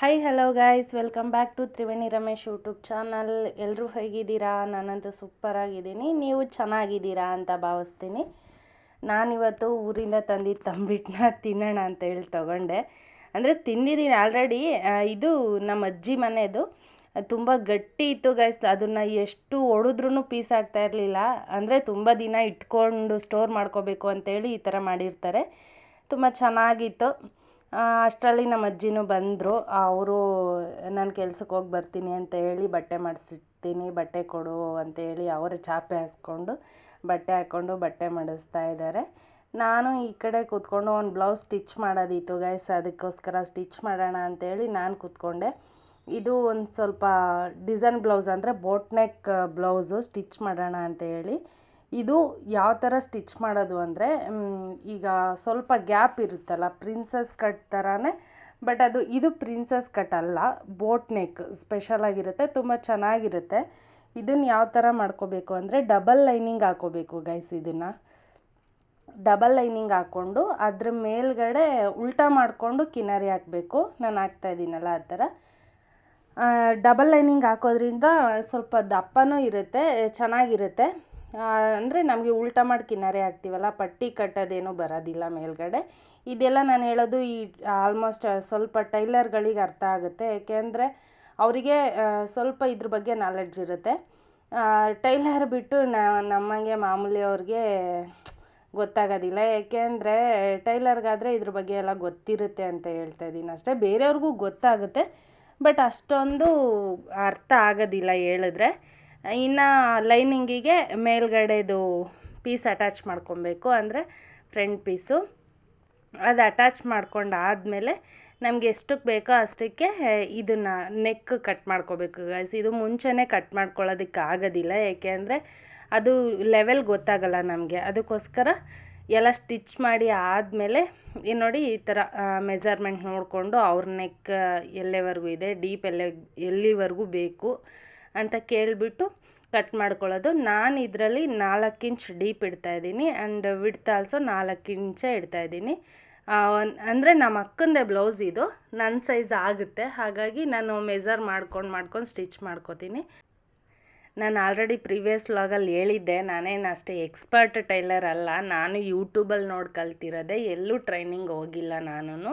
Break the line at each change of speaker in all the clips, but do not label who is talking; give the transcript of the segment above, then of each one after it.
Hi hello guys welcome back to Triveni Ramesh YouTube channel ಎಲ್ಲರೂ ಹೇಗಿದ್ದೀರಾ? ನಾನಂತೂ super ಆಗಿದ್ದೀನಿ. ನೀವು ಚೆನ್ನಾಗಿದ್ದೀರಾ ಅಂತ ಭಾವಿಸ್ತೀನಿ. ನಾನಿವತ್ತು ಊರಿಂದ ತಂದಿದ್ದ ತಂಬಿಟ್ಟನ್ನ ತಿನ್ನೋಣ ಅಂತ ಹೇಳಿ ತಗೊಂಡೆ. ಅಂದರೆ ತಿಂದಿದ್ದೀನಿ ಆಲ್ರೆಡಿ ಇದು ನಮ್ಮ ಅಜ್ಜಿ ಮನೆಯದು ಅದು ತುಂಬ ಗಟ್ಟಿ ಇತ್ತು ಗೈಸ್ ಅದನ್ನು ಎಷ್ಟು ಒಡೆದ್ರೂ ಪೀಸ್ ಆಗ್ತಾ ಇರಲಿಲ್ಲ. ಅಂದರೆ ತುಂಬ ದಿನ ಇಟ್ಕೊಂಡು ಸ್ಟೋರ್ ಮಾಡ್ಕೋಬೇಕು ಅಂತೇಳಿ ಈ ಥರ ಮಾಡಿರ್ತಾರೆ. ತುಂಬ ಚೆನ್ನಾಗಿತ್ತು. ಅಷ್ಟರಲ್ಲಿ ನಮ್ಮ ಅಜ್ಜಿನೂ ಬಂದರು. ಅವರು ನಾನು ಕೆಲ್ಸಕ್ಕೆ ಹೋಗಿ ಬರ್ತೀನಿ ಅಂತ ಹೇಳಿ ಬಟ್ಟೆ ಮಾಡಿಸಿರ್ತೀನಿ, ಬಟ್ಟೆ ಕೊಡು ಅಂತ ಹೇಳಿ ಅವರೇ ಚಾಪೆ ಹಾಸ್ಕೊಂಡು ಬಟ್ಟೆ ಹಾಕ್ಕೊಂಡು ಬಟ್ಟೆ ಮಾಡಿಸ್ತಾ ಇದ್ದಾರೆ ನಾನು ಈ ಕಡೆ ಕೂತ್ಕೊಂಡು ಒಂದು ಬ್ಲೌಸ್ ಸ್ಟಿಚ್ ಮಾಡೋದಿತ್ತು ಗೈಸ್ ಅದಕ್ಕೋಸ್ಕರ ಸ್ಟಿಚ್ ಮಾಡೋಣ ಅಂತೇಳಿ ನಾನು ಕೂತ್ಕೊಂಡೆ. ಇದು ಒಂದು ಸ್ವಲ್ಪ ಡಿಸೈನ್ ಬ್ಲೌಸ್ ಅಂದರೆ ಬೋಟ್ ನೆಕ್ ಬ್ಲೌಸು ಸ್ಟಿಚ್ ಮಾಡೋಣ ಅಂತ ಹೇಳಿ. ಇದು ಯಾವ ಥರ ಸ್ಟಿಚ್ ಮಾಡೋದು ಅಂದರೆ ಈಗ ಸ್ವಲ್ಪ ಗ್ಯಾಪ್ ಇರುತ್ತಲ್ಲ, ಪ್ರಿನ್ಸಸ್ ಕಟ್ ಥರನೇ ಬಟ್ ಅದು ಇದು ಪ್ರಿನ್ಸಸ್ ಕಟ್ ಅಲ್ಲ, ಬೋಟ್ ನೆಕ್ ಸ್ಪೆಷಲಾಗಿರುತ್ತೆ ತುಂಬ ಚೆನ್ನಾಗಿರುತ್ತೆ. ಇದನ್ನು ಯಾವ ಥರ ಮಾಡ್ಕೋಬೇಕು ಅಂದರೆ, ಡಬಲ್ ಲೈನಿಂಗ್ ಹಾಕೋಬೇಕು ಗೈಸ್ ಇದನ್ನು. ಡಬಲ್ ಲೈನಿಂಗ್ ಹಾಕ್ಕೊಂಡು ಅದ್ರ ಮೇಲ್ಗಡೆ ಉಲ್ಟಾ ಮಾಡಿಕೊಂಡು ಕಿನಾರಿ ಹಾಕಬೇಕು. ನಾನು ಹಾಕ್ತಾ ಇದ್ದೀನಲ್ಲ ಆ ಥರ ಡಬಲ್ ಲೈನಿಂಗ್ ಹಾಕೋದ್ರಿಂದ ಸ್ವಲ್ಪ ದಪ್ಪನೂ ಇರುತ್ತೆ, ಚೆನ್ನಾಗಿರುತ್ತೆ. ಅಂದರೆ ನಮಗೆ ಉಲ್ಟಾ ಮಾಡಿ ಕಿನ್ನರೆ ಹಾಕ್ತೀವಲ್ಲ, ಪಟ್ಟಿ ಕಟ್ಟೋದೇನು ಬರೋದಿಲ್ಲ ಮೇಲ್ಗಡೆ. ಇದೆಲ್ಲ ನಾನು ಹೇಳೋದು ಈ ಆಲ್ಮೋಸ್ಟ್ ಸ್ವಲ್ಪ ಟೈಲರ್ಗಳಿಗೆ ಅರ್ಥ ಆಗುತ್ತೆ. ಏಕೆಂದರೆ ಅವರಿಗೆ ಸ್ವಲ್ಪ ಇದ್ರ ಬಗ್ಗೆ ನಾಲೆಡ್ಜ್ ಇರುತ್ತೆ. ಟೈಲರ್ ಬಿಟ್ಟು ನಮ್ಮಂಗೆ ಮಾಮೂಲಿ ಅವ್ರಿಗೆ ಗೊತ್ತಾಗೋದಿಲ್ಲ. ಏಕೆಂದರೆ ಟೈಲರ್ಗಾದರೆ ಇದ್ರ ಬಗ್ಗೆ ಎಲ್ಲ ಗೊತ್ತಿರುತ್ತೆ ಅಂತ ಹೇಳ್ತಾ ಇದ್ದೀನಿ ಅಷ್ಟೇ. ಬೇರೆಯವ್ರಿಗೂ ಗೊತ್ತಾಗುತ್ತೆ, ಬಟ್ ಅಷ್ಟೊಂದು ಅರ್ಥ ಆಗೋದಿಲ್ಲ ಹೇಳಿದ್ರೆ. ಇನ್ನು ಲೈನಿಂಗಿಗೆ ಮೇಲ್ಗಡೆದು ಪೀಸ್ ಅಟ್ಯಾಚ್ ಮಾಡ್ಕೊಬೇಕು ಅಂದರೆ ಫ್ರಂಟ್ ಪೀಸು ಅದು ಅಟ್ಯಾಚ್ ಮಾಡ್ಕೊಂಡು ಆದಮೇಲೆ ನಮಗೆ ಎಷ್ಟಕ್ಕೆ ಬೇಕೋ ಅಷ್ಟಕ್ಕೆ ಇದನ್ನು ನೆಕ್ ಕಟ್ ಮಾಡ್ಕೋಬೇಕು ಗೈಸ್ ಇದು ಮುಂಚೆನೇ ಕಟ್ ಮಾಡ್ಕೊಳ್ಳೋದಕ್ಕೆ ಆಗೋದಿಲ್ಲ ಏಕೆಂದರೆ ಅದು ಲೆವೆಲ್ ಗೊತ್ತಾಗಲ್ಲ ನಮಗೆ. ಅದಕ್ಕೋಸ್ಕರ ಎಲ್ಲ ಸ್ಟಿಚ್ ಮಾಡಿ ಆದಮೇಲೆ ನೋಡಿ ಈ ಥರ ಮೆಜರ್ಮೆಂಟ್ ನೋಡಿಕೊಂಡು ಅವ್ರ ನೆಕ್ ಎಲ್ಲೆವರೆಗೂ ಇದೆ ಡೀಪ್ ಎಲ್ಲೆ, ಎಲ್ಲಿವರೆಗೂ ಬೇಕು. ಅಂತ ಕೇಳಿಬಿಟ್ಟು ಕಟ್ ಮಾಡ್ಕೊಳ್ಳೋದು. ನಾನು ಇದರಲ್ಲಿ ನಾಲ್ಕು ಇಂಚ್ ಡೀಪ್ ಇಡ್ತಾಯಿದ್ದೀನಿ ಆ್ಯಂಡ್ ವಿಡ್ತ್ ಆಲ್ಸೋ ನಾಲ್ಕು ಇಂಚೇ ಇಡ್ತಾಯಿದ್ದೀನಿ ಅಂದರೆ ನಮ್ಮ ಅಕ್ಕಂದೇ ಬ್ಲೌಸ್ ಇದು. ನನ್ನ ಸೈಜ್ ಆಗುತ್ತೆ. ಹಾಗಾಗಿ ನಾನು ಮೆಜರ್ ಮಾಡ್ಕೊಂಡು ಮಾಡ್ಕೊಂಡು ಸ್ಟಿಚ್ ಮಾಡ್ಕೋತೀನಿ. ನಾನು ಆಲ್ರೆಡಿ ಪ್ರೀವಿಯಸ್ ವ್ಲಾಗಲ್ಲಿ ಹೇಳಿದ್ದೆ. ನಾನೇನು ಅಷ್ಟೇ ಎಕ್ಸ್ಪರ್ಟ್ ಟೈಲರ್ ಅಲ್ಲ. ನಾನು ಯೂಟ್ಯೂಬಲ್ಲಿ ನೋಡಿ ಕಲ್ತಿರೋದೆ. ಎಲ್ಲೂ ಟ್ರೈನಿಂಗ್ ಹೋಗಿಲ್ಲ ನಾನು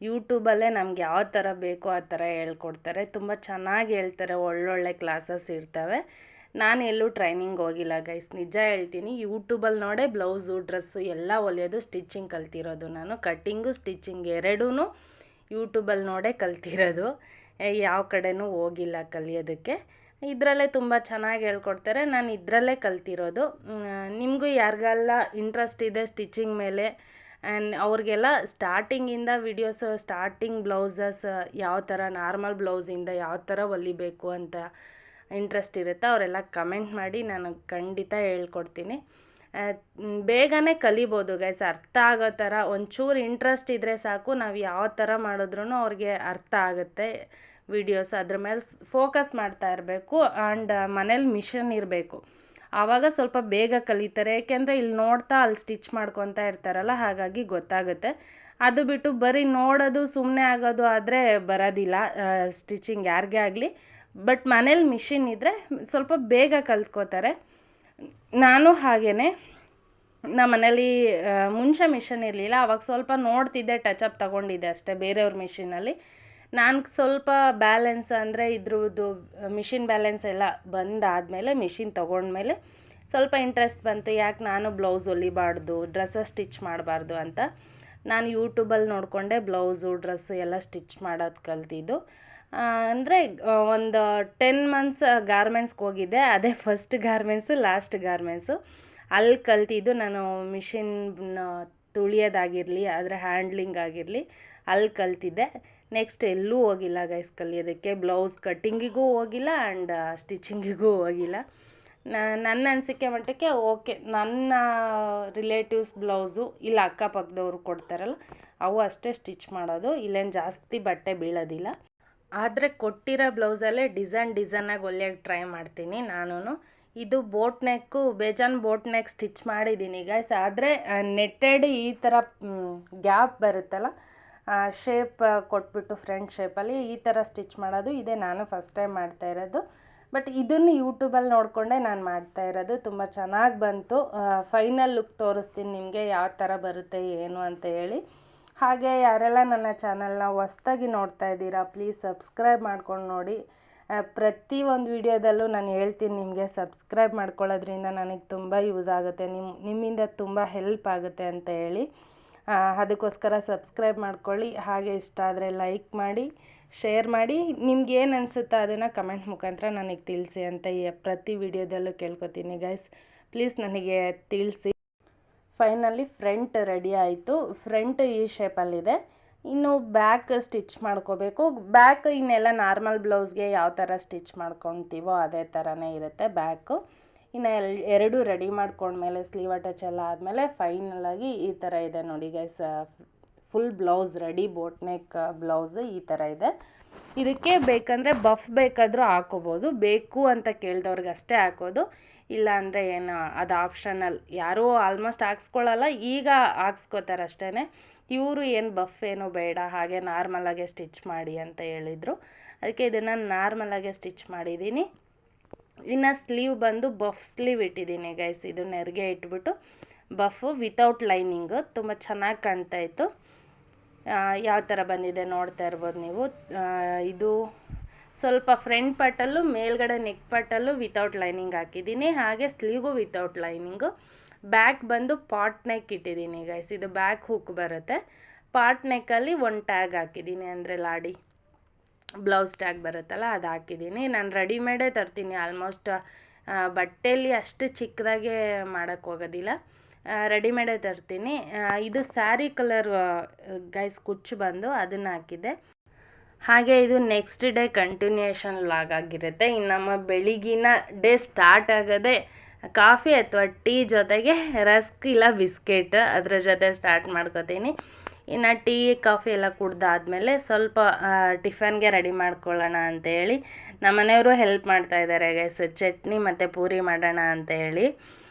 ಯೂಟ್ಯೂಬಲ್ಲೇ ನಮ್ಗೆ ಯಾವ ಥರ ಬೇಕೋ ಆ ಥರ ಹೇಳ್ಕೊಡ್ತಾರೆ. ತುಂಬ ಚೆನ್ನಾಗಿ ಹೇಳ್ತಾರೆ. ಒಳ್ಳೊಳ್ಳೆ ಕ್ಲಾಸಸ್ ಇರ್ತವೆ. ನಾನು ಎಲ್ಲೂ ಟ್ರೈನಿಂಗ್ ಹೋಗಿಲ್ಲ ಗೈಸ್. ನಿಜ ಹೇಳ್ತೀನಿ ಯೂಟ್ಯೂಬಲ್ಲಿ ನೋಡೇ ಬ್ಲೌಸು, ಡ್ರೆಸ್ಸು ಎಲ್ಲ ಹೊಲಿಯೋದು ಸ್ಟಿಚಿಂಗ್ ಕಲ್ತಿರೋದು ನಾನು. ಕಟ್ಟಿಂಗು, ಸ್ಟಿಚಿಂಗ್ ಎರಡೂ ಯೂಟ್ಯೂಬಲ್ಲಿ ನೋಡೇ ಕಲ್ತಿರೋದು. ಯಾವ ಕಡೆನೂ ಹೋಗಿಲ್ಲ ಕಲಿಯೋದಕ್ಕೆ. ಇದರಲ್ಲೇ ತುಂಬ ಚೆನ್ನಾಗಿ ಹೇಳ್ಕೊಡ್ತಾರೆ. ನಾನು ಇದರಲ್ಲೇ ಕಲ್ತಿರೋದು. ನಿಮಗೂ ಯಾರಿಗೆಲ್ಲ ಇಂಟ್ರೆಸ್ಟ್ ಇದೆ ಸ್ಟಿಚಿಂಗ್ ಮೇಲೆ ಆ್ಯಂಡ್ ಅವ್ರಿಗೆಲ್ಲ ಸ್ಟಾರ್ಟಿಂಗಿಂದ ವಿಡಿಯೋಸ್ ಸ್ಟಾರ್ಟಿಂಗ್ ಬ್ಲೌಸಸ್ ಯಾವ ಥರ ನಾರ್ಮಲ್ ಬ್ಲೌಸಿಂದ ಯಾವ ಥರ ಹೊಲಿಬೇಕು ಅಂತ ಇಂಟ್ರೆಸ್ಟ್ ಇರುತ್ತೆ, ಅವರೆಲ್ಲ ಕಮೆಂಟ್ ಮಾಡಿ ನಾನು ಖಂಡಿತ ಹೇಳ್ಕೊಡ್ತೀನಿ. ಬೇಗನೆ ಕಲಿಬೋದು ಗೈಸ್ ಅರ್ಥ ಆಗೋ ಥರ ಒಂಚೂರು ಇಂಟ್ರೆಸ್ಟ್ ಇದ್ದರೆ ಸಾಕು, ನಾವು ಯಾವ ಥರ ಮಾಡಿದ್ರೂ ಅವ್ರಿಗೆ ಅರ್ಥ ಆಗುತ್ತೆ ವಿಡಿಯೋಸ್ ಅದ್ರ ಮೇಲೆ ಫೋಕಸ್ ಮಾಡ್ತಾ ಇರಬೇಕು ಆ್ಯಂಡ್ ಮನೇಲಿ ಮಿಷನ್ ಇರಬೇಕು. ಆವಾಗ ಸ್ವಲ್ಪ ಬೇಗ ಕಲಿತಾರೆ. ಏಕೆಂದರೆ ಇಲ್ಲಿ ನೋಡ್ತಾ ಅಲ್ಲಿ ಸ್ಟಿಚ್ ಮಾಡ್ಕೊತಾ ಇರ್ತಾರಲ್ಲ, ಹಾಗಾಗಿ ಗೊತ್ತಾಗುತ್ತೆ. ಅದು ಬಿಟ್ಟು ಬರೀ ನೋಡೋದು ಸುಮ್ಮನೆ ಆಗೋದು ಆದರೆ ಬರೋದಿಲ್ಲ ಸ್ಟಿಚಿಂಗ್ ಯಾರಿಗೇ ಆಗಲಿ. ಬಟ್ ಮನೇಲಿ ಮಿಷಿನ್ ಇದ್ದರೆ ಸ್ವಲ್ಪ ಬೇಗ ಕಲ್ತ್ಕೋತಾರೆ. ನಾನು ಹಾಗೇ ನಮ್ಮ ಮನೇಲಿ ಮುಂಚೆ ಮಿಷನ್ ಇರಲಿಲ್ಲ ಅವಾಗ ಸ್ವಲ್ಪ ನೋಡ್ತಿದ್ದೆ ಟಚ್ ಅಪ್ ತಗೊಂಡಿದ್ದೆ ಅಷ್ಟೇ, ಬೇರೆಯವ್ರ ಮಿಷಿನಲ್ಲಿ ನಾನು ಸ್ವಲ್ಪ ಬ್ಯಾಲೆನ್ಸ್ ಅಂದರೆ ಇದ್ರದ್ದು ಮಿಷಿನ್ ಬ್ಯಾಲೆನ್ಸ್ ಎಲ್ಲ ಬಂದಾದಮೇಲೆ ಮಿಷಿನ್ ತೊಗೊಂಡ್ಮೇಲೆ ಸ್ವಲ್ಪ ಇಂಟ್ರೆಸ್ಟ್ ಬಂತು. ಯಾಕೆ ನಾನು ಬ್ಲೌಸ್ ಹೊಲಿಬಾರ್ದು ಡ್ರೆಸ್ಸಸ್ ಸ್ಟಿಚ್ ಮಾಡಬಾರ್ದು ಅಂತ. ನಾನು ಯೂಟ್ಯೂಬಲ್ಲಿ ನೋಡಿಕೊಂಡೆ ಬ್ಲೌಸು ಡ್ರೆಸ್ಸು ಎಲ್ಲ ಸ್ಟಿಚ್ ಮಾಡೋದು ಕಲ್ತಿದ್ದು. ಅಂದರೆ ಒಂದು ಟೆನ್ ಮಂತ್ಸ್ ಗಾರ್ಮೆಂಟ್ಸ್ಗೆ ಹೋಗಿದ್ದೆ. ಅದೇ ಫಸ್ಟ್ ಗಾರ್ಮೆಂಟ್ಸು ಲಾಸ್ಟ್ ಗಾರ್ಮೆಂಟ್ಸು ಅಲ್ಲಿ ಕಲ್ತಿದ್ದು ನಾನು ಮಿಷಿನ್ ತುಳಿಯೋದಾಗಿರಲಿ ಅದರ ಹ್ಯಾಂಡ್ಲಿಂಗ್ ಆಗಿರಲಿ ಅಲ್ಲಿ ಕಲ್ತಿದ್ದೆ. ನೆಕ್ಸ್ಟ್ ಎಲ್ಲೂ ಹೋಗಿಲ್ಲ ಗೈಸ್ ಕಲಿಯೋದಕ್ಕೆ. ಬ್ಲೌಸ್ ಕಟ್ಟಿಂಗಿಗೂ ಹೋಗಿಲ್ಲ ಆ್ಯಂಡ್ ಸ್ಟಿಚಿಂಗಿಗೂ ಹೋಗಿಲ್ಲ. ನನ್ನ ಅನಿಸಿಕೆ ಮಟ್ಟಕ್ಕೆ ಓಕೆ ನನ್ನ ರಿಲೇಟಿವ್ಸ್ ಬ್ಲೌಸು ಇಲ್ಲ ಅಕ್ಕಪಕ್ಕದವ್ರು ಕೊಡ್ತಾರಲ್ಲ, ಅವು ಅಷ್ಟೇ ಸ್ಟಿಚ್ ಮಾಡೋದು. ಇಲ್ಲೇನು ಜಾಸ್ತಿ ಬಟ್ಟೆ ಬೀಳೋದಿಲ್ಲ. ಆದರೆ ಕೊಟ್ಟಿರೋ ಬ್ಲೌಸಲ್ಲೇ ಡಿಸೈನ್ ಡಿಸೈನಾಗಿ ಹೊಲಿಯೋಕ್ಕೆ ಟ್ರೈ ಮಾಡ್ತೀನಿ ನಾನು ಇದು ಬೋಟ್ ನೆಕ್ಕು ಬೇಜಾನ್ ಬೋಟ್ ನೆಕ್ ಸ್ಟಿಚ್ ಮಾಡಿದ್ದೀನಿ ಗೈಸ್ ಆದರೆ ನೆಟ್ಟೆಡ್ ಈ ಥರ ಗ್ಯಾಪ್ ಬರುತ್ತಲ್ಲ ಶೇಪ್ ಕೊಟ್ಬಿಟ್ಟು ಫ್ರಂಟ್ ಶೇಪಲ್ಲಿ ಈ ಥರ ಸ್ಟಿಚ್ ಮಾಡೋದು. ಇದೇ ನಾನು ಫಸ್ಟ್ ಟೈಮ್ ಮಾಡ್ತಾ ಇರೋದು. ಬಟ್ ಇದನ್ನು ಯೂಟ್ಯೂಬಲ್ಲಿ ನೋಡಿಕೊಂಡೆ ನಾನು ಮಾಡ್ತಾ ಇರೋದು. ತುಂಬ ಚೆನ್ನಾಗಿ ಬಂತು. ಫೈನಲ್ ಲುಕ್ ತೋರಿಸ್ತೀನಿ ನಿಮಗೆ ಯಾವ ಥರ ಬರುತ್ತೆ, ಏನು ಅಂತ ಹೇಳಿ. ಹಾಗೆ ಯಾರೆಲ್ಲ ನನ್ನ ಚಾನಲ್ನ ಹೊಸ್ದಾಗಿ ನೋಡ್ತಾ ಇದ್ದೀರಾ ಪ್ಲೀಸ್ ಸಬ್ಸ್ಕ್ರೈಬ್ ಮಾಡ್ಕೊಂಡು ನೋಡಿ. ಪ್ರತಿ ಒಂದು ವಿಡಿಯೋದಲ್ಲೂ ನಾನು ಹೇಳ್ತೀನಿ ನಿಮಗೆ ಸಬ್ಸ್ಕ್ರೈಬ್ ಮಾಡ್ಕೊಳ್ಳೋದ್ರಿಂದ ನನಗೆ ತುಂಬ ಯೂಸ್ ಆಗುತ್ತೆ. ನಿಮ್ಮ ನಿಮ್ಮಿಂದ ತುಂಬ ಹೆಲ್ಪ್ ಆಗುತ್ತೆ ಅಂತ ಹೇಳಿ. ಅದಕ್ಕೋಸ್ಕರ ಸಬ್ಸ್ಕ್ರೈಬ್ ಮಾಡ್ಕೊಳ್ಳಿ. ಹಾಗೆ ಇಷ್ಟ ಆದರೆ ಲೈಕ್ ಮಾಡಿ, ಶೇರ್ ಮಾಡಿ. ನಿಮ್ಗೇನು ಅನಿಸುತ್ತೋ ಅದನ್ನು ಕಮೆಂಟ್ ಮುಖಾಂತರ ನನಗೆ ತಿಳಿಸಿ ಅಂತ ಈ ಪ್ರತಿ ವಿಡಿಯೋದಲ್ಲೂ ಕೇಳ್ಕೊತೀನಿ ಗೈಸ್ ಪ್ಲೀಸ್ ನನಗೆ ತಿಳಿಸಿ. ಫೈನಲಿ ಫ್ರಂಟ್ ರೆಡಿ ಆಯಿತು. ಫ್ರಂಟ್ ಈ ಶೇಪಲ್ಲಿದೆ ಇನ್ನು ಬ್ಯಾಕ್ ಸ್ಟಿಚ್ ಮಾಡ್ಕೋಬೇಕು. ಬ್ಯಾಕ್ ಇನ್ನೆಲ್ಲ ನಾರ್ಮಲ್ ಬ್ಲೌಸ್ಗೆ ಯಾವ ಥರ ಸ್ಟಿಚ್ ಮಾಡ್ಕೊತೀವೋ ಅದೇ ಥರನೇ ಇರುತ್ತೆ ಬ್ಯಾಕು ಇನ್ನು ಎಲ್, ಎರಡು ರೆಡಿ ಮಾಡ್ಕೊಂಡ್ಮೇಲೆ ಸ್ಲೀವ್ ಅಟ್ಯಾಚ್ ಎಲ್ಲ ಆದಮೇಲೆ ಫೈನಲಾಗಿ ಈ ಥರ ಇದೆ ನೋಡಿ guys full blouse ready boat neck blouse ಈ ಥರ ಇದೆ. ಇದಕ್ಕೆ ಬೇಕಂದರೆ ಬಫ್ ಬೇಕಾದರೂ ಹಾಕೋಬೋದು. ಬೇಕು ಅಂತ ಕೇಳಿದವ್ರಿಗೆ ಅಷ್ಟೇ ಹಾಕೋದು. ಇಲ್ಲ ಅಂದರೆ ಏನು, ಅದು ಆಪ್ಷನಲ್ ಯಾರೂ ಆಲ್ಮೋಸ್ಟ್ ಹಾಕ್ಸ್ಕೊಳ್ಳಲ್ಲ ಈಗ ಹಾಕ್ಸ್ಕೋತಾರೆ ಅಷ್ಟೇ ಇವರು ಏನು ಬಫ್ ಏನು ಬೇಡ, ಹಾಗೆ ನಾರ್ಮಲಾಗೆ ಸ್ಟಿಚ್ ಮಾಡಿ ಅಂತ ಹೇಳಿದರು. ಅದಕ್ಕೆ ಇದನ್ನು ನಾರ್ಮಲಾಗೆ ಸ್ಟಿಚ್ ಮಾಡಿದ್ದೀನಿ ಇನ್ನು ಸ್ಲೀವ್ ಬಂದು ಬಫ್ ಸ್ಲೀವ್ ಇಟ್ಟಿದ್ದೀನಿ ಗೈಸ್ ಇದು ನೆರಿಗೆ ಇಟ್ಬಿಟ್ಟು ಬಫು ವಿತೌಟ್ ಲೈನಿಂಗು ತುಂಬ ಚೆನ್ನಾಗಿ ಕಾಣ್ತಾ ಇತ್ತು. ಯಾವ ಥರ ಬಂದಿದೆ ನೋಡ್ತಾ ಇರ್ಬೋದು ನೀವು. ಇದು ಸ್ವಲ್ಪ ಫ್ರಂಟ್ ಪಾರ್ಟಲ್ಲೂ ಮೇಲ್ಗಡೆ ನೆಕ್ ಪಾರ್ಟಲ್ಲೂ ವಿತೌಟ್ ಲೈನಿಂಗ್ ಹಾಕಿದ್ದೀನಿ. ಹಾಗೆ ಸ್ಲೀವ್ಗೂ ವಿತೌಟ್ ಲೈನಿಂಗು ಬ್ಯಾಕ್ ಬಂದು ಪಾಟ್ ನೆಕ್ ಇಟ್ಟಿದ್ದೀನಿ ಗೈಸ್ ಇದು ಬ್ಯಾಕ್ ಹುಕ್ ಬರುತ್ತೆ. ಪಾಟ್ ನೆಕ್ಕಲ್ಲಿ ಒಂದು ಟ್ಯಾಗ್ ಹಾಕಿದ್ದೀನಿ, ಅಂದರೆ ಲಾಡಿ. ಬ್ಲೌಸ್ ಟ್ಯಾಗ್ ಬರುತ್ತಲ್ಲ ಅದು ಹಾಕಿದ್ದೀನಿ. ನಾನು ರೆಡಿಮೇಡೇ ತರ್ತೀನಿ ಆಲ್ಮೋಸ್ಟ್ ಬಟ್ಟೆಯಲ್ಲಿ ಅಷ್ಟು ಚಿಕ್ಕದಾಗೆ ಮಾಡೋಕ್ಕೆ ಹೋಗೋದಿಲ್ಲ. ರೆಡಿಮೇಡೇ ತರ್ತೀನಿ. ಇದು ಸ್ಯಾರಿ ಕಲರ್ ಗೈಸ್ ಕುಚ್ಚು ಬಂದು ಅದನ್ನು ಹಾಕಿದ್ದೆ. ಹಾಗೆ ಇದು ನೆಕ್ಸ್ಟ್ ಡೇ ಕಂಟಿನ್ಯೂಷನ್ ಲಾಗ್ ಆಗಿರುತ್ತೆ. ಇನ್ನು ನಮ್ಮ ಬೆಳಿಗಿನ ಡೇ ಸ್ಟಾರ್ಟ್ ಆಗೋದೆ ಕಾಫಿ ಅಥವಾ ಟೀ ಜೊತೆಗೆ ರಸ್ಕ್ ಇಲ್ಲ ಬಿಸ್ಕೆಟ್ ಅದರ ಜೊತೆ ಸ್ಟಾರ್ಟ್ ಮಾಡ್ಕೋತೀನಿ. ಇನ್ನು ಟೀ, ಕಾಫಿ ಎಲ್ಲ ಕುಡ್ದಾದ್ಮೇಲೆ ಸ್ವಲ್ಪ ಟಿಫನ್ಗೆ ರೆಡಿ ಮಾಡ್ಕೊಳ್ಳೋಣ ಅಂತೇಳಿ ನಮ್ಮ ಮನೆಯವರು ಹೆಲ್ಪ್ ಮಾಡ್ತಾ ಇದ್ದಾರೆ ಗೈಸ್ ಚಟ್ನಿ ಮತ್ತು ಪೂರಿ ಮಾಡೋಣ ಅಂತ ಹೇಳಿ.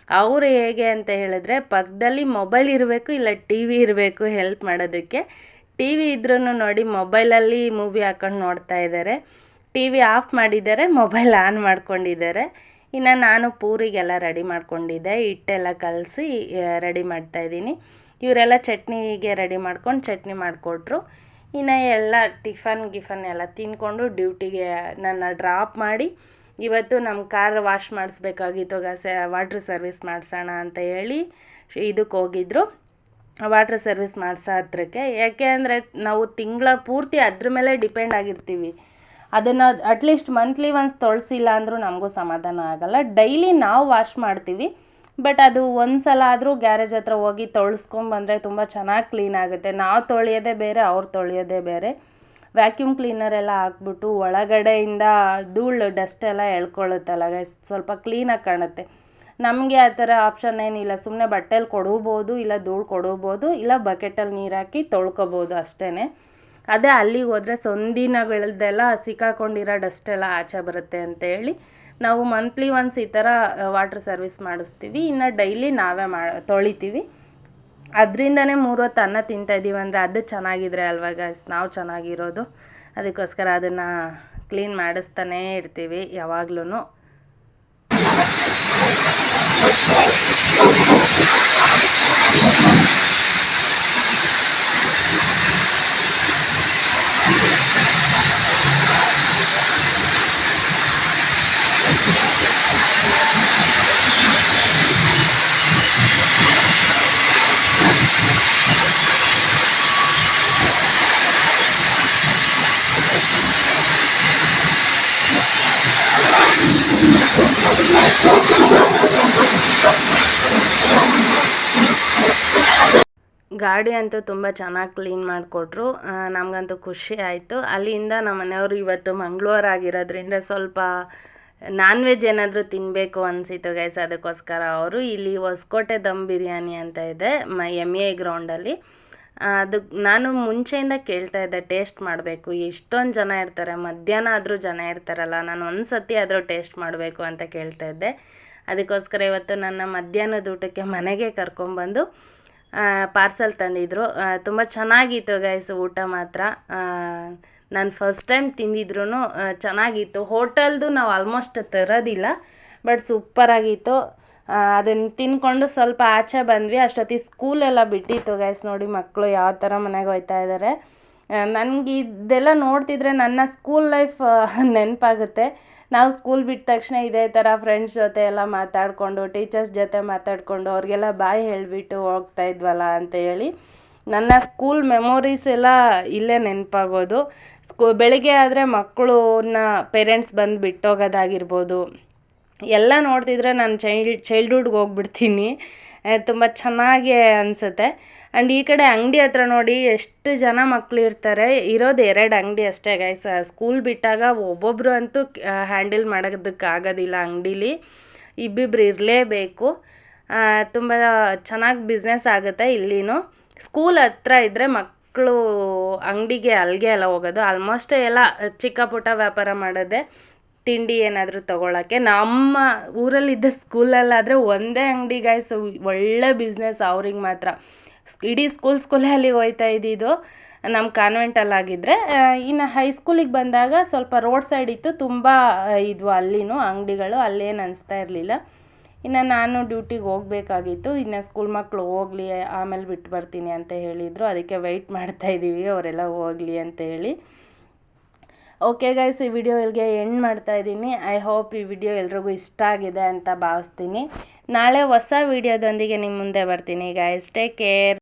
ಅವರು ಹೇಗೆ ಅಂತ ಹೇಳಿದ್ರೆ ಪಕ್ಕದಲ್ಲಿ ಮೊಬೈಲ್ ಇರಬೇಕು, ಇಲ್ಲ ಟಿ ವಿ ಇರಬೇಕು ಹೆಲ್ಪ್ ಮಾಡೋದಕ್ಕೆ. ಟಿ ವಿ ಇದ್ರೂ ನೋಡಿ ಮೊಬೈಲಲ್ಲಿ ಮೂವಿ ಹಾಕೊಂಡು ನೋಡ್ತಾ ಇದ್ದಾರೆ ಟಿ ವಿ ಆಫ್ ಮಾಡಿದ್ದಾರೆ, ಮೊಬೈಲ್ ಆನ್ ಮಾಡ್ಕೊಂಡಿದ್ದಾರೆ. ಇನ್ನು ನಾನು ಪೂರಿಗೆಲ್ಲ ರೆಡಿ ಮಾಡ್ಕೊಂಡಿದ್ದೆ, ಹಿಟ್ಟೆಲ್ಲ ಕಲಸಿ ರೆಡಿ ಮಾಡ್ತಾಯಿದ್ದೀನಿ ಇವರೆಲ್ಲ ಚಟ್ನಿಗೆ ರೆಡಿ ಮಾಡ್ಕೊಂಡು ಚಟ್ನಿ ಮಾಡಿಕೊಟ್ರು. ಇನ್ನು ಎಲ್ಲ ಟಿಫನ್ ಗಿಫನ್ ಎಲ್ಲ ತಿನ್ಕೊಂಡು ಡ್ಯೂಟಿಗೆ ನನ್ನ ಡ್ರಾಪ್ ಮಾಡಿ, ಇವತ್ತು ನಮ್ಮ ಕಾರ್ ವಾಶ್ ಮಾಡಿಸ್ಬೇಕಾಗಿತ್ತು ಗ ವಾಟ್ರ್ ಸರ್ವಿಸ್ ಮಾಡಿಸೋಣ ಅಂತ ಹೇಳಿ ಇದಕ್ಕೆ ಹೋಗಿದ್ರು. ವಾಟ್ರ್ ಸರ್ವಿಸ್ ಮಾಡಿಸೋ ಹತ್ರಕ್ಕೆ. ಯಾಕೆ ಅಂದರೆ ನಾವು ತಿಂಗಳ ಪೂರ್ತಿ ಅದ್ರ ಮೇಲೆ ಡಿಪೆಂಡ್ ಆಗಿರ್ತೀವಿ. ಅದನ್ನು ಅಟ್ಲೀಸ್ಟ್ ಮಂತ್ಲಿ ಒನ್ಸ್ ತೊಳಸಿಲ್ಲ ಅಂದರೂ ನಮಗೂ ಸಮಾಧಾನ ಆಗೋಲ್ಲ. ಡೈಲಿ ನಾವು ವಾಶ್ ಮಾಡ್ತೀವಿ. ಬಟ್ ಅದು ಒಂದು ಸಲ ಆದರೂ ಗ್ಯಾರೇಜ್ ಹತ್ರ ಹೋಗಿ ತೊಳ್ಸ್ಕೊಂಬಂದರೆ ತುಂಬ ಚೆನ್ನಾಗಿ ಕ್ಲೀನ್ ಆಗುತ್ತೆ. ನಾವು ತೊಳೆಯೋದೇ ಬೇರೆ, ಅವ್ರು ತೊಳೆಯೋದೇ ಬೇರೆ. ವ್ಯಾಕ್ಯೂಮ್ ಕ್ಲೀನರ್ ಎಲ್ಲ ಹಾಕ್ಬಿಟ್ಟು ಒಳಗಡೆಯಿಂದ ಧೂಳು ಡಸ್ಟ್ ಎಲ್ಲ ಎಳ್ಕೊಳ್ಳುತ್ತಲ್ಲ ಗೈಸ್ ಸ್ವಲ್ಪ ಕ್ಲೀನಾಗಿ ಕಾಣುತ್ತೆ. ನಮಗೆ ಆ ಥರ ಆಪ್ಷನ್ ಏನಿಲ್ಲ. ಸುಮ್ಮನೆ ಬಟ್ಟೆಲಿ ಕೊಡಬೋದು, ಇಲ್ಲ ಧೂಳು ಕೊಡಬೋದು, ಇಲ್ಲ ಬಕೆಟಲ್ಲಿ ನೀರು ಹಾಕಿ ತೊಳ್ಕೊಬೋದು ಅಷ್ಟೇ ಅದೇ ಅಲ್ಲಿಗೆ ಹೋದರೆ ಸೊಂದಿನಗಳದ್ದೆಲ್ಲ ಸಿಕ್ಕಾಕೊಂಡಿರೋ ಡಸ್ಟ್ ಎಲ್ಲ ಆಚೆ ಬರುತ್ತೆ ಅಂತೇಳಿ ನಾವು ಮಂತ್ಲಿ ಒನ್ಸ್ ಈ ಥರ ವಾಟ್ರ್ ಸರ್ವಿಸ್ ಮಾಡಿಸ್ತೀವಿ. ಇನ್ನು ಡೈಲಿ ನಾವೇ ಮಾ, ತೊಳಿತೀವಿ. ಅದರಿಂದನೇ ಮೂರು ಹೊತ್ತು ಅನ್ನ ತಿಂತಾಯಿದ್ದೀವಿ ಅಂದರೆ ಅದು ಚೆನ್ನಾಗಿದ್ರೆ ಅಲ್ವಾ ನಾವು ಚೆನ್ನಾಗಿರೋದು. ಅದಕ್ಕೋಸ್ಕರ ಅದನ್ನು ಕ್ಲೀನ್ ಮಾಡಿಸ್ತಾನೇ ಇರ್ತೀವಿ ಯಾವಾಗ್ಲೂ ಗಾಡಿ ಅಂತೂ ತುಂಬ ಚೆನ್ನಾಗಿ ಕ್ಲೀನ್ ಮಾಡಿಕೊಟ್ರು. ನಮಗಂತೂ ಖುಷಿ ಆಯಿತು. ಅಲ್ಲಿಂದ ನಮ್ಮ ಮನೆಯವರು ಇವತ್ತು ಮಂಗಳವಾರ ಆಗಿರೋದ್ರಿಂದ ಸ್ವಲ್ಪ ನಾನ್ ವೆಜ್ ಏನಾದರೂ ತಿನ್ನಬೇಕು ಅನಿಸಿತ್ತು ಗೈಸ್ ಅದಕ್ಕೋಸ್ಕರ ಅವರು ಇಲ್ಲಿ ಹೊಸಕೋಟೆ ದಮ್ ಬಿರಿಯಾನಿ ಅಂತ ಇದೆ, ಮ ಎಂ ಎ ಗ್ರೌಂಡಲ್ಲಿ ಅದು ನಾನು ಮುಂಚೆಯಿಂದ ಕೇಳ್ತಾ ಇದ್ದೆ ಟೇಸ್ಟ್ ಮಾಡಬೇಕು. ಎಷ್ಟೊಂದು ಜನ ಇರ್ತಾರೆ, ಮಧ್ಯಾಹ್ನ ಆದರೂ ಜನ ಇರ್ತಾರಲ್ಲ, ನಾನು ಒಂದು ಸತಿ ಆದರೂ ಟೇಸ್ಟ್ ಮಾಡಬೇಕು ಅಂತ ಕೇಳ್ತಾ ಇದ್ದೆ. ಅದಕ್ಕೋಸ್ಕರ ಇವತ್ತು ನನ್ನ ಮಧ್ಯಾಹ್ನದ ಊಟಕ್ಕೆ ಮನೆಗೆ ಕರ್ಕೊಂಬಂದು ಪಾರ್ಸಲ್ ತಂದಿದ್ರು. ತುಂಬ ಚೆನ್ನಾಗಿತ್ತು ಗೈಸ್ ಊಟ ಮಾತ್ರ. ನಾನು ಫಸ್ಟ್ ಟೈಮ್ ತಿಂದಿದ್ರು ಚೆನ್ನಾಗಿತ್ತು. ಹೋಟೆಲ್ದು ನಾವು ಆಲ್ಮೋಸ್ಟ್ ತರೋದಿಲ್ಲ ಬಟ್ ಸೂಪರಾಗಿತ್ತು ಅದನ್ನು ತಿಂದ್ಕೊಂಡು ಸ್ವಲ್ಪ ಆಚೆ ಬಂದ್ವಿ. ಅಷ್ಟೊತ್ತಿಗೆ ಸ್ಕೂಲೆಲ್ಲ ಬಿಟ್ಟಿತ್ತು ಗೈಸ್ ನೋಡಿ ಮಕ್ಕಳು ಯಾವ ಥರ ಮನೆಗೆ ಹೋಗ್ತಾ ಇದ್ದಾರೆ ನನಗೆ ಇದೆಲ್ಲ ನೋಡ್ತಿದ್ರೆ ನನ್ನ ಸ್ಕೂಲ್ ಲೈಫ್ ನೆನಪಾಗುತ್ತೆ. ನಾವು ಸ್ಕೂಲ್ ಬಿಟ್ಟ ತಕ್ಷಣ ಇದೇ ಥರ ಫ್ರೆಂಡ್ಸ್ ಜೊತೆ ಎಲ್ಲ ಮಾತಾಡಿಕೊಂಡು ಟೀಚರ್ಸ್ ಜೊತೆ ಮಾತಾಡಿಕೊಂಡು ಅವ್ರಿಗೆಲ್ಲ ಬಾಯ್ ಹೇಳಿಬಿಟ್ಟು ಹೋಗ್ತಾ ಇದ್ವಲ್ಲ ಅಂತ ಹೇಳಿ, ನನ್ನ ಸ್ಕೂಲ್ ಮೆಮೊರೀಸ್ ಎಲ್ಲ ಇಲ್ಲೇ ನೆನಪಾಗೋದು. ಸ್ಕೂ ಬೆಳಿಗ್ಗೆ ಆದರೆ ಮಕ್ಕಳನ್ನ ಪೇರೆಂಟ್ಸ್ ಬಂದು ಬಿಟ್ಟೋಗೋದಾಗಿರ್ಬೋದು. ಎಲ್ಲ ನೋಡ್ತಿದ್ರೆ ನಾನು ಚೈಲ್ಡ್ ಚೈಲ್ಡ್ಹುಡ್ಗೆ ಹೋಗ್ಬಿಡ್ತೀನಿ. ತುಂಬ ಚೆನ್ನಾಗಿ ಅನಿಸುತ್ತೆ. ಆ್ಯಂಡ್ ಈ ಕಡೆ ಅಂಗಡಿ ಹತ್ರ ನೋಡಿ ಎಷ್ಟು ಜನ ಮಕ್ಕಳು ಇರ್ತಾರೆ. ಇರೋದು ಎರಡು ಅಂಗಡಿ ಅಷ್ಟೇ ಗೈಸ್ ಸ್ಕೂಲ್ ಬಿಟ್ಟಾಗ ಒಬ್ಬೊಬ್ಬರು ಅಂತೂ ಹ್ಯಾಂಡಲ್ ಮಾಡೋದಕ್ಕಾಗೋದಿಲ್ಲ ಅಂಗಡೀಲಿ. ಇಬ್ಬಿಬ್ರು ಇರಲೇಬೇಕು. ತುಂಬ ಚೆನ್ನಾಗಿ ಬಿಸ್ನೆಸ್ ಆಗುತ್ತೆ ಇಲ್ಲಿನೂ. ಸ್ಕೂಲ್ ಹತ್ರ ಇದ್ದರೆ ಮಕ್ಕಳು ಅಂಗಡಿಗೆ ಅಲ್ಲಿಗೆ ಅಲ್ಲ ಹೋಗೋದು. ಆಲ್ಮೋಸ್ಟ್ ಎಲ್ಲ ಚಿಕ್ಕ ಪುಟ್ಟ ವ್ಯಾಪಾರ ಮಾಡೋದೇ. ತಿಂಡಿ ಏನಾದರೂ ತೊಗೊಳಕ್ಕೆ ನಮ್ಮ ಊರಲ್ಲಿದ್ದ ಸ್ಕೂಲಲ್ಲಾದರೆ ಒಂದೇ ಅಂಗಡಿ ಗಾಯ್ಸ್ ಒಳ್ಳೆ ಬಿಸ್ನೆಸ್ ಅವ್ರಿಗೆ ಮಾತ್ರ. ಇಡೀ ಸ್ಕೂಲ್ ಸ್ಕೂಲೇ ಅಲ್ಲಿಗೆ ಹೋಯ್ತಾ ಇದ್ದಿದ್ದು ನಮ್ಮ ಕಾನ್ವೆಂಟಲ್ಲಾಗಿದ್ದರೆ ಇನ್ನು ಹೈಸ್ಕೂಲಿಗೆ ಬಂದಾಗ ಸ್ವಲ್ಪ ರೋಡ್ ಸೈಡ್ ಇತ್ತು, ತುಂಬ ಇದ್ವು ಅಲ್ಲಿನೂ ಅಂಗಡಿಗಳು, ಅಲ್ಲೇನು ಅನಿಸ್ತಾ ಇರಲಿಲ್ಲ. ಇನ್ನು ನಾನು ಡ್ಯೂಟಿಗೆ ಹೋಗಬೇಕಾಗಿತ್ತು, ಇನ್ನು ಸ್ಕೂಲ್ ಮಕ್ಕಳು ಹೋಗಲಿ, ಆಮೇಲೆ ಬಿಟ್ಟು ಬರ್ತೀನಿ ಅಂತ ಹೇಳಿದರು, ಅದಕ್ಕೆ ವೆಯ್ಟ್ ಮಾಡ್ತಾ ಇದ್ದೀವಿ ಅವರೆಲ್ಲ ಹೋಗಲಿ ಅಂತ ಹೇಳಿ. ಓಕೆ ಗೈಸ್ ಈ ವಿಡಿಯೋ ಇಲ್ಲಿಗೆ ಎಂಡ್ ಮಾಡ್ತಾ ಇದ್ದೀನಿ. ಐ ಹೋಪ್ ಈ ವಿಡಿಯೋ ಎಲ್ರಿಗೂ ಇಷ್ಟ ಆಗಿದೆ ಅಂತ ಭಾವಿಸ್ತೀನಿ. ನಾಳೆ ಹೊಸ ವಿಡಿಯೋದೊಂದಿಗೆ ನಿಮ್ಮ ಮುಂದೆ ಬರ್ತೀನಿ ಗೈಸ್ ಟೇಕ್ ಕೇರ್